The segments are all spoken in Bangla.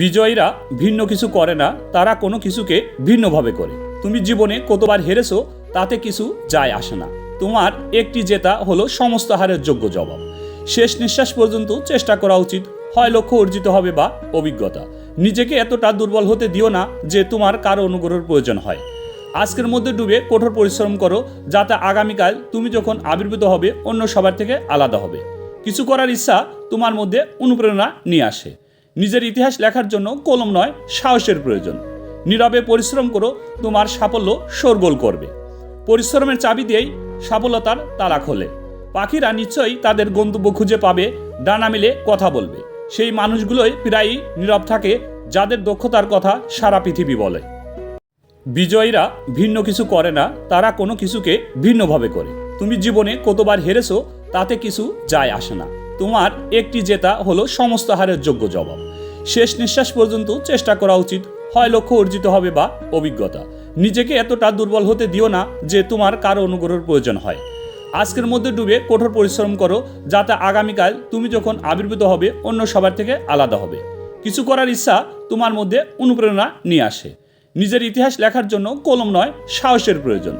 বিজয়ীরা ভিন্ন কিছু করে না, তারা কোনো কিছুকে ভিন্নভাবে করে। তুমি জীবনে কতবার হেরেছো, তাতে কিছু যায় আসে না। তোমার একটি জেতা হলো সমস্ত হারের যোগ্য জবাব। শেষ নিঃশ্বাস পর্যন্ত চেষ্টা করা উচিত, হয় লক্ষ্য অর্জিত হবে বা অভিজ্ঞতা। নিজেকে এতটা দুর্বল হতে দিও না যে তোমার কারও অনুগ্রহের প্রয়োজন হয়। আজকের মধ্যে ডুবে কঠোর পরিশ্রম করো, যাতে আগামীকাল তুমি যখন আবির্ভূত হবে, অন্য সবার থেকে আলাদা হবে। কিছু করার ইচ্ছা তোমার মধ্যে অনুপ্রেরণা নিয়ে আসে। নিজের ইতিহাস লেখার জন্য কলম নয়, সাহসের প্রয়োজন। নীরবে পরিশ্রম করো, তোমার সাফল্য শোরগোল করবে। পরিশ্রমের চাবি দিয়েই সফলতার তালা খোলে। পাখিরা নিশ্চয়ই তাদের গন্তব্য খুঁজে পাবে, ডানা মিলে কথা বলবে। সেই মানুষগুলোই প্রায়ই নীরব থাকে, যাদের দক্ষতার কথা সারা পৃথিবী বলে। বিজয়ীরা ভিন্ন কিছু করে না, তারা কোনো কিছুকে ভিন্নভাবে করে। তুমি জীবনে কতবার হেরেছো, তাতে কিছু যায় আসে না। তোমার একটি জেতা হলো সমস্ত হারের যোগ্য জবাব। শেষ নিঃশ্বাস পর্যন্ত চেষ্টা করা উচিত, হয় লক্ষ্য অর্জিত হবে বা অভিজ্ঞতা। নিজেকে এতটা দুর্বল হতে দিও না যে তোমার কারও অনুগ্রহের প্রয়োজন হয়। আজকের মধ্যে ডুবে কঠোর পরিশ্রম করো, যাতে আগামীকাল তুমি যখন আবির্ভূত হবে, অন্য সবার থেকে আলাদা হবে। কিছু করার ইচ্ছা তোমার মধ্যে অনুপ্রেরণা নিয়ে আসে। নিজের ইতিহাস লেখার জন্য কলম নয়, সাহসের প্রয়োজন।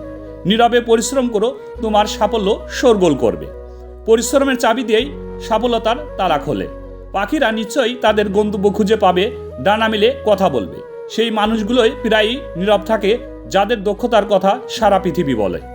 নীরবে পরিশ্রম করো, তোমার সাফল্য শোরগোল করবে। পরিশ্রমের চাবি দিয়েই সফলতার তালা খোলে। পাখিরা নিশ্চয়ই তাদের গন্তব্য খুঁজে পাবে, ডানা মিলে কথা বলবে। সেই মানুষগুলোই প্রায়ই নীরব থাকে, যাদের দক্ষতার কথা সারা পৃথিবী বলে।